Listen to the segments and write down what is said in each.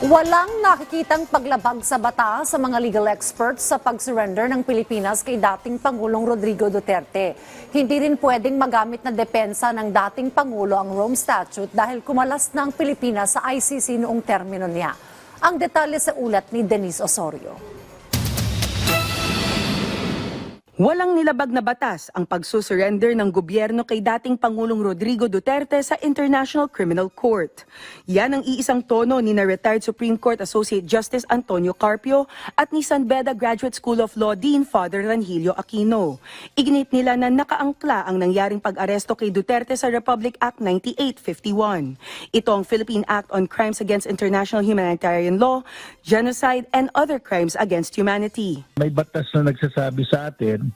Walang nakikitang paglabag sa batas sa mga legal experts sa pag-surrender ng Pilipinas kay dating Pangulong Rodrigo Duterte. Hindi rin pwedeng magamit na depensa ng dating Pangulo ang Rome Statute dahil kumalas ang Pilipinas sa ICC noong termino niya. Ang detalye sa ulat ni Denise Osorio. Walang nilabag na batas ang pagsusurrender ng gobyerno kay dating Pangulong Rodrigo Duterte sa International Criminal Court. Yan ang iisang tono ni na retired Supreme Court Associate Justice Antonio Carpio at ni San Beda Graduate School of Law Dean Father Ranhilio Aquino. Ignit nila na nakaangkla ang nangyaring pag-aresto kay Duterte sa Republic Act 9851. Ito ang Philippine Act on Crimes Against International Humanitarian Law, Genocide, and Other Crimes Against Humanity. may batas na nagsasabi sa atin,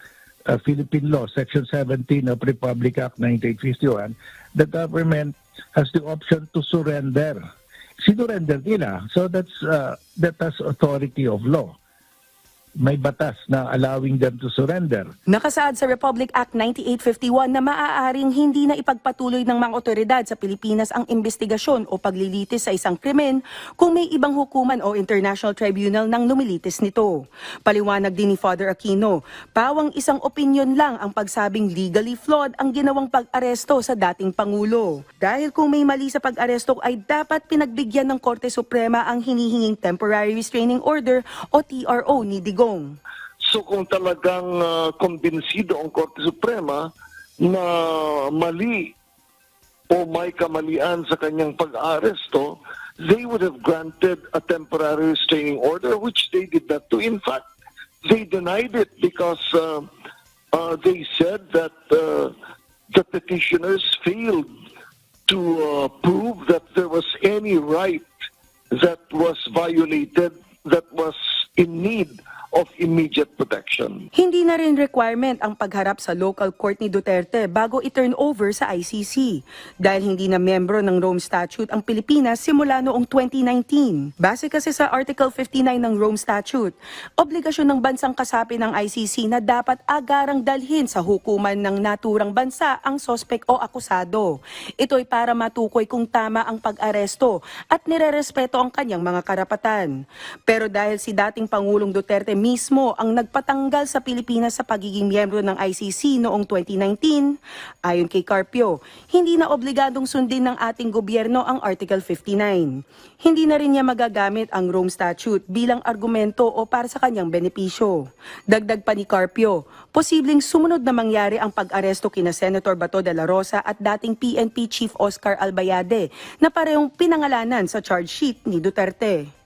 uh, Philippine Law, Section 17 of Republic Act 1951, the government has the option to surrender. Sinurrender nila. So that's uh, that has authority of law. May batas na allowing them to surrender. Nakasaad sa Republic Act 9851 na maaaring hindi na ipagpatuloy ng mga otoridad sa Pilipinas ang investigasyon o paglilitis sa isang krimen kung may ibang hukuman o international tribunal nang lumilitis nito. Paliwanag din ni Father Aquino, pawang isang opinion lang ang pagsabing legally flawed ang ginawang pag-aresto sa dating Pangulo. Dahil kung may mali sa pag-aresto ay dapat pinagbigyan ng Korte Suprema ang hinihinging Temporary Restraining Order o TRO ni Digong. So kung talagang uh, kumbinsido ang Korte Suprema na mali o may kamalian sa kanyang pag-aresto, they would have granted a temporary restraining order, which they did not do. In fact, they denied it because uh, uh, they said that uh, the petitioners failed to uh, prove that there was any right that was violated that was in need of immediate protection. Hindi na rin requirement ang pagharap sa local court ni Duterte bago i-turn over sa ICC dahil hindi na membro ng Rome Statute ang Pilipinas simula noong 2019. Base kasi sa Article 59 ng Rome Statute, obligasyon ng bansang kasapi ng ICC na dapat agarang dalhin sa hukuman ng naturang bansa ang sospek o akusado. Ito'y para matukoy kung tama ang pag-aresto at nirerespeto ang kanyang mga karapatan. Pero dahil si dating Pangulong Duterte mismo ang nagpatanggal sa Pilipinas sa pagiging miyembro ng ICC noong 2019, ayon kay Carpio, hindi na obligadong sundin ng ating gobyerno ang Article 59. Hindi na rin niya magagamit ang Rome Statute bilang argumento o para sa kanyang benepisyo. Dagdag pa ni Carpio, posibleng sumunod na mangyari ang pag-aresto kina Senator Bato de la Rosa at dating PNP Chief Oscar Albayade na parehong pinangalanan sa charge sheet ni Duterte.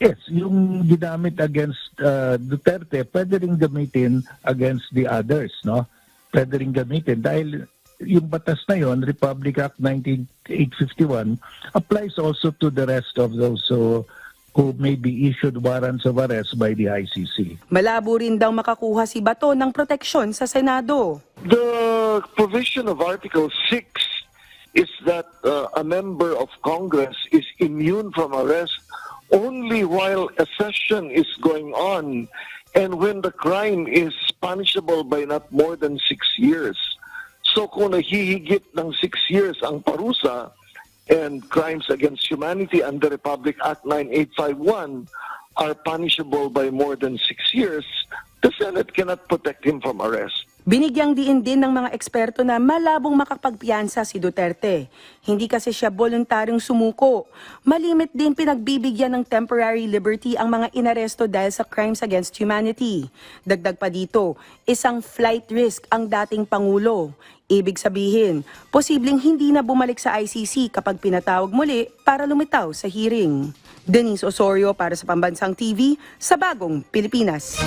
Yes, yung ginamit against uh, Duterte, pwede rin gamitin against the others, no? Pwede rin gamitin dahil yung batas na yon, Republic Act 19851, applies also to the rest of those who, who may be issued warrants of arrest by the ICC. Malabo rin daw makakuha si Bato ng proteksyon sa Senado. The provision of Article 6 is that uh, a member of Congress is immune from arrest only while a session is going on and when the crime is punishable by not more than six years. So kung nahihigit ng six years ang parusa and crimes against humanity under Republic Act 9851 are punishable by more than six years, the Senate cannot protect him from arrest. Binigyang diin din ng mga eksperto na malabong makapagpiyansa si Duterte. Hindi kasi siya voluntaryong sumuko. Malimit din pinagbibigyan ng temporary liberty ang mga inaresto dahil sa crimes against humanity. Dagdag pa dito, isang flight risk ang dating Pangulo. Ibig sabihin, posibleng hindi na bumalik sa ICC kapag pinatawag muli para lumitaw sa hearing. Denise Osorio para sa Pambansang TV sa Bagong Pilipinas.